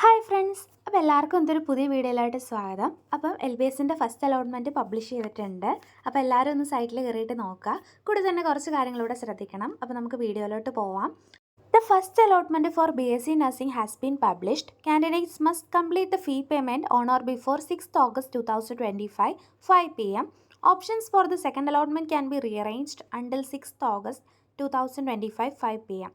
Hi friends അപ്പോൾ എല്ലാവർക്കും എന്തൊരു പുതിയ വീഡിയോയിലായിട്ട് സ്വാഗതം. അപ്പം എൽ ബി എസിന്റെ ഫസ്റ്റ് അലോട്ട്മെന്റ് പബ്ലിഷ് ചെയ്തിട്ടുണ്ട്. അപ്പോൾ എല്ലാവരും ഒന്ന് സൈറ്റിൽ കയറിയിട്ട് നോക്കുക. കൂടെ തന്നെ കുറച്ച് കാര്യങ്ങളിവിടെ ശ്രദ്ധിക്കണം. അപ്പോൾ നമുക്ക് വീഡിയോയിലോട്ട് പോവാം. The first allotment for B S C nursing has been published candidates must complete the fee payment on or before sixth August two thousand twenty five five P M options for the second allotment can be rearranged until sixth August two thousand twenty five five P M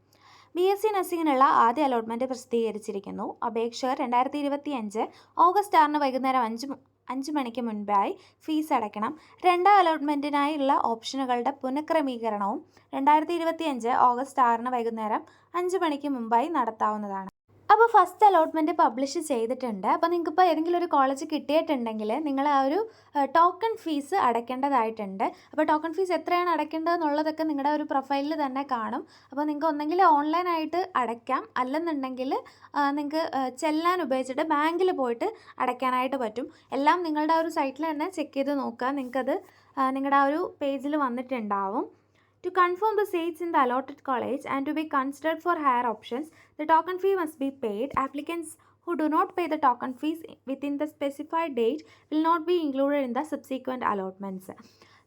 B S C നഴ്സിംഗിനുള്ള ആദ്യ allotment പ്രസിദ്ധീകരിച്ചിരിക്കുന്നു. അപേക്ഷകർ രണ്ടായിരത്തി ഇരുപത്തി അഞ്ച് August ആറിന് വൈകുന്നേരം അഞ്ച് അഞ്ച് മണിക്ക് മുൻപായി ഫീസ് അടയ്ക്കണം. രണ്ടാം അലോട്ട്മെന്റിനായുള്ള ഓപ്ഷനുകളുടെ പുനഃക്രമീകരണവും രണ്ടായിരത്തി ഇരുപത്തി അഞ്ച് ഓഗസ്റ്റ് ആറിന് വൈകുന്നേരം അഞ്ച് മണിക്ക് മുമ്പായി നടത്താവുന്നതാണ്. അപ്പോൾ ഫസ്റ്റ് അലോട്ട്മെന്റ് പബ്ലിഷ് ചെയ്തിട്ടുണ്ട്. അപ്പോൾ നിങ്ങൾക്കിപ്പോൾ ഏതെങ്കിലും ഒരു കോളേജ് കിട്ടിയിട്ടുണ്ടെങ്കിൽ നിങ്ങൾ ആ ഒരു ടോക്കൺ ഫീസ് അടയ്ക്കേണ്ടതായിട്ടുണ്ട്. അപ്പോൾ ടോക്കൺ ഫീസ് എത്രയാണ് അടയ്ക്കേണ്ടതെന്നുള്ളതൊക്കെ നിങ്ങളുടെ ഒരു പ്രൊഫൈലിൽ തന്നെ കാണും. അപ്പോൾ നിങ്ങൾക്ക് ഒന്നെങ്കിൽ ഓൺലൈനായിട്ട് അടയ്ക്കാം. അല്ലെന്നുണ്ടെങ്കിൽ നിങ്ങൾക്ക് ചെല്ലാൻ ഉപയോഗിച്ചിട്ട് ബാങ്കിൽ പോയിട്ട് അടയ്ക്കാനായിട്ട് പറ്റും. എല്ലാം നിങ്ങളുടെ ആ ഒരു സൈറ്റിൽ തന്നെ ചെക്ക് ചെയ്ത് നോക്കുക നിങ്ങൾക്കത് നിങ്ങളുടെ ആ ഒരു പേജിൽ വന്നിട്ടുണ്ടാവും. To confirm the seats in the allotted college and to be considered for higher options, the token fee must be paid. Applicants who do not pay the token fees within the specified date will not be included in the subsequent allotments.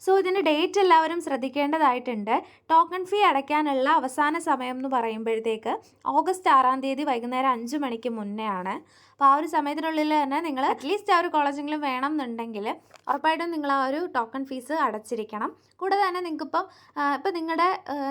So ഇതിന്റെ date എല്ലാവരും ശ്രദ്ധിക്കേണ്ടതായിട്ടുണ്ട്. Token ഫീ അടയ്ക്കാനുള്ള അവസാന സമയം എന്ന് പറയുമ്പോഴത്തേക്ക് August ആറാം തീയതി വൈകുന്നേരം അഞ്ച് മണിക്ക് മുന്നേ ആണ് അപ്പോൾ ആ ഒരു സമയത്തിനുള്ളിൽ തന്നെ നിങ്ങൾ അറ്റ്ലീസ്റ്റ് ആ ഒരു കോളേജെങ്കിലും വേണം എന്നുണ്ടെങ്കിൽ ഉറപ്പായിട്ടും നിങ്ങൾ ആ ഒരു ടോക്കൺ ഫീസ് അടച്ചിരിക്കണം. കൂടാതെ തന്നെ നിങ്ങൾക്കിപ്പം ഇപ്പം നിങ്ങളുടെ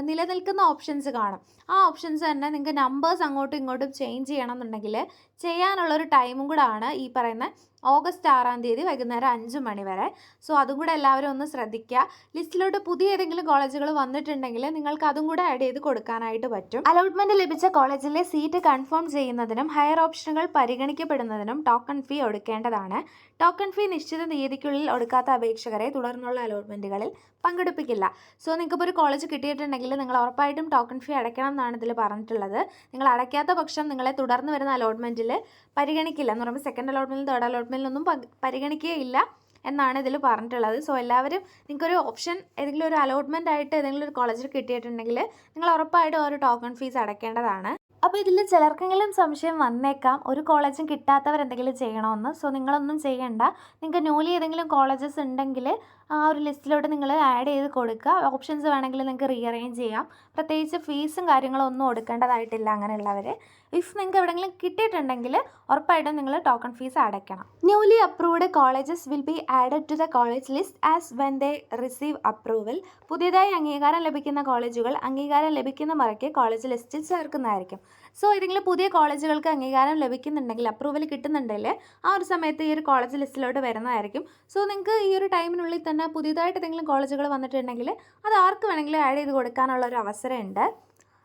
നിലനിൽക്കുന്ന ഓപ്ഷൻസ് കാണും. ആ ഓപ്ഷൻസ് തന്നെ നിങ്ങൾക്ക് നമ്പേഴ്സ് അങ്ങോട്ടും ഇങ്ങോട്ടും ചേഞ്ച് ചെയ്യണം എന്നുണ്ടെങ്കിൽ ചെയ്യാനുള്ളൊരു ടൈമും കൂടെ ആണ് ഈ പറയുന്ന ഓഗസ്റ്റ് ആറാം തീയതി വൈകുന്നേരം അഞ്ച് മണി വരെ. സോ അതും കൂടെ എല്ലാവരും ഒന്ന് ശ്രദ്ധിക്കുക ലിസ്റ്റിലോട്ട് പുതിയ ഏതെങ്കിലും കോളേജുകൾ വന്നിട്ടുണ്ടെങ്കിൽ നിങ്ങൾക്ക് അതും കൂടെ ആഡ് ചെയ്ത് കൊടുക്കാനായിട്ട് പറ്റും. അലോട്ട്മെന്റ് ലഭിച്ച കോളേജിലെ സീറ്റ് കൺഫേം ചെയ്യുന്നതിനും ഹയർ ഓപ്ഷനുകൾ പരിഗണിക്കപ്പെടുന്നതിനും ടോക്കൺ ഫീ ഒടുക്കേണ്ടതാണ്. ടോക്കൺ ഫീ നിശ്ചിത തീയതിക്കുള്ളിൽ ഒടുക്കാത്ത അപേക്ഷകരെ തുടർന്നുള്ള അലോട്ട്മെന്റുകളിൽ പങ്കെടുപ്പിക്കില്ല. സോ നിങ്ങൾക്കിപ്പോൾ ഒരു കോളേജ് കിട്ടിയിട്ടുണ്ടെങ്കിൽ നിങ്ങൾ ഉറപ്പായിട്ടും ടോക്കൺ ഫീ അടയ്ക്കണം എന്നാണ് ഇതിൽ പറഞ്ഞിട്ടുള്ളത്. നിങ്ങൾ അടയ്ക്കാത്ത പക്ഷം നിങ്ങളെ തുടർന്ന് വരുന്ന അലോട്ട്മെന്റിൽ പരിഗണിക്കില്ല. എന്ന് പറയുമ്പോൾ സെക്കൻഡ് അലോട്ട്മെന്റ് തേർഡ് അലോട്ട്മെന്റിലൊന്നും പങ്ക് പരിഗണിക്കുകയില്ല എന്നാണ് ഇതിൽ പറഞ്ഞിട്ടുള്ളത്. സോ എല്ലാവരും നിങ്ങൾക്കൊരു ഓപ്ഷൻ ഏതെങ്കിലും ഒരു അലോട്ട്മെന്റ് ആയിട്ട് ഏതെങ്കിലും ഒരു കോളേജിൽ കിട്ടിയിട്ടുണ്ടെങ്കിൽ നിങ്ങൾ ഉറപ്പായിട്ടും ഒരു ടോക്കൺ ഫീസ് അടയ്ക്കേണ്ടതാണ്. അപ്പോൾ ഇതിൽ ചിലർക്കെങ്കിലും സംശയം വന്നേക്കാം. ഒരു കോളേജും കിട്ടാത്തവർ എന്തെങ്കിലും ചെയ്യണമെന്ന്. സോ നിങ്ങളൊന്നും ചെയ്യണ്ട. നിങ്ങൾക്ക് ന്യൂലി ഏതെങ്കിലും കോളേജസ് ഉണ്ടെങ്കിൽ ആ ഒരു ലിസ്റ്റിലോട്ട് നിങ്ങൾ ആഡ് ചെയ്ത് കൊടുക്കുക. ഓപ്ഷൻസ് വേണമെങ്കിൽ നിങ്ങൾക്ക് റീഅറേഞ്ച് ചെയ്യാം. പ്രത്യേകിച്ച് ഫീസും കാര്യങ്ങളും ഒന്നും കൊടുക്കേണ്ടതായിട്ടില്ല അങ്ങനെയുള്ളവർ ഇഫ് നിങ്ങൾക്ക് എവിടെയെങ്കിലും കിട്ടിയിട്ടുണ്ടെങ്കിൽ ഉറപ്പായിട്ടും നിങ്ങൾ ടോക്കൺ ഫീസ് അടയ്ക്കണം. Newly approved colleges will be added to the college list as when they receive approval പുതിയതായി അംഗീകാരം ലഭിക്കുന്ന കോളേജുകൾ അംഗീകാരം ലഭിക്കുന്ന മുറയ്ക്ക് കോളേജ് ലിസ്റ്റിൽ ചേർക്കുന്നതായിരിക്കും. സോ ഏതെങ്കിലും പുതിയ കോളേജുകൾക്ക് അംഗീകാരം ലഭിക്കുന്നുണ്ടെങ്കിൽ അപ്രൂവൽ കിട്ടുന്നുണ്ടെങ്കിൽ ആ ഒരു സമയത്ത് ഈ ഒരു കോളേജ് ലിസ്റ്റിലോട്ട് വരുന്നതായിരിക്കും. സോ നിങ്ങൾക്ക് ഈ ഒരു ടൈമിനുള്ളിൽ തന്നെ പുതിയതായിട്ട് എന്തെങ്കിലും കോളേജുകൾ വന്നിട്ടുണ്ടെങ്കിൽ അത് ആർക്ക് വേണമെങ്കിലും ആഡ് ചെയ്ത് കൊടുക്കാനുള്ള ഒരു അവസരമുണ്ട്.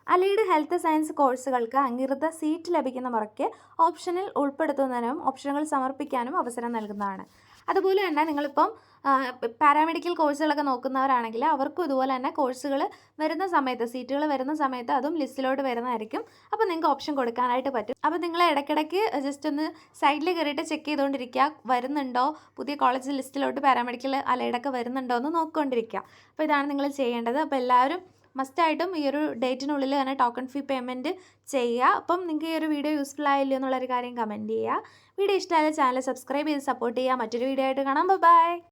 അലീഡ് ഹെൽത്ത് സയൻസ് കോഴ്സുകൾക്ക് അംഗീകൃത സീറ്റ് ലഭിക്കുന്ന മുറയ്ക്ക് ഓപ്ഷനിൽ ഉൾപ്പെടുത്തുന്നതിനും ഓപ്ഷനുകൾ സമർപ്പിക്കാനും അവസരം നൽകുന്നതാണ്. അതുപോലെ തന്നെ നിങ്ങളിപ്പം പാരാമെഡിക്കൽ കോഴ്സുകളൊക്കെ നോക്കുന്നവരാണെങ്കിൽ അവർക്കും ഇതുപോലെ തന്നെ കോഴ്സുകൾ വരുന്ന സമയത്ത് സീറ്റുകൾ വരുന്ന സമയത്ത് അതും ലിസ്റ്റിലോട്ട് വരുന്നതായിരിക്കും. അപ്പോൾ നിങ്ങൾക്ക് ഓപ്ഷൻ കൊടുക്കാനായിട്ട് പറ്റും. അപ്പോൾ നിങ്ങൾ ഇടയ്ക്കിടയ്ക്ക് ജസ്റ്റ് ഒന്ന് സൈഡിൽ കയറിയിട്ട് ചെക്ക് ചെയ്തുകൊണ്ടിരിക്കുക. വരുന്നുണ്ടോ? പുതിയ കോളേജ് ലിസ്റ്റിലോട്ട് പാരാമെഡിക്കൽ അലയിടൊക്കെ വരുന്നുണ്ടോ എന്ന് നോക്കിക്കൊണ്ടിരിക്കുക. അപ്പോൾ ഇതാണ് നിങ്ങൾ ചെയ്യേണ്ടത്. അപ്പോൾ എല്ലാവരും മസ്റ്റായിട്ടും ഈ ഒരു ഡേറ്റിനുള്ളിൽ തന്നെ ടോക്കൺ ഫീ പേയ്മെന്റ് ചെയ്യുക. അപ്പം നിങ്ങൾക്ക് ഈ ഒരു വീഡിയോ യൂസ്ഫുൾ ആയില്ലോ എന്നുള്ളൊരു കാര്യം കമന്റ് ചെയ്യുക. വീഡിയോ ഇഷ്ടമായാലും ചാനൽ സബ്സ്ക്രൈബ് ചെയ്ത് സപ്പോർട്ട് ചെയ്യുക. മറ്റൊരു വീഡിയോ ആയിട്ട് കാണാം. ബൈ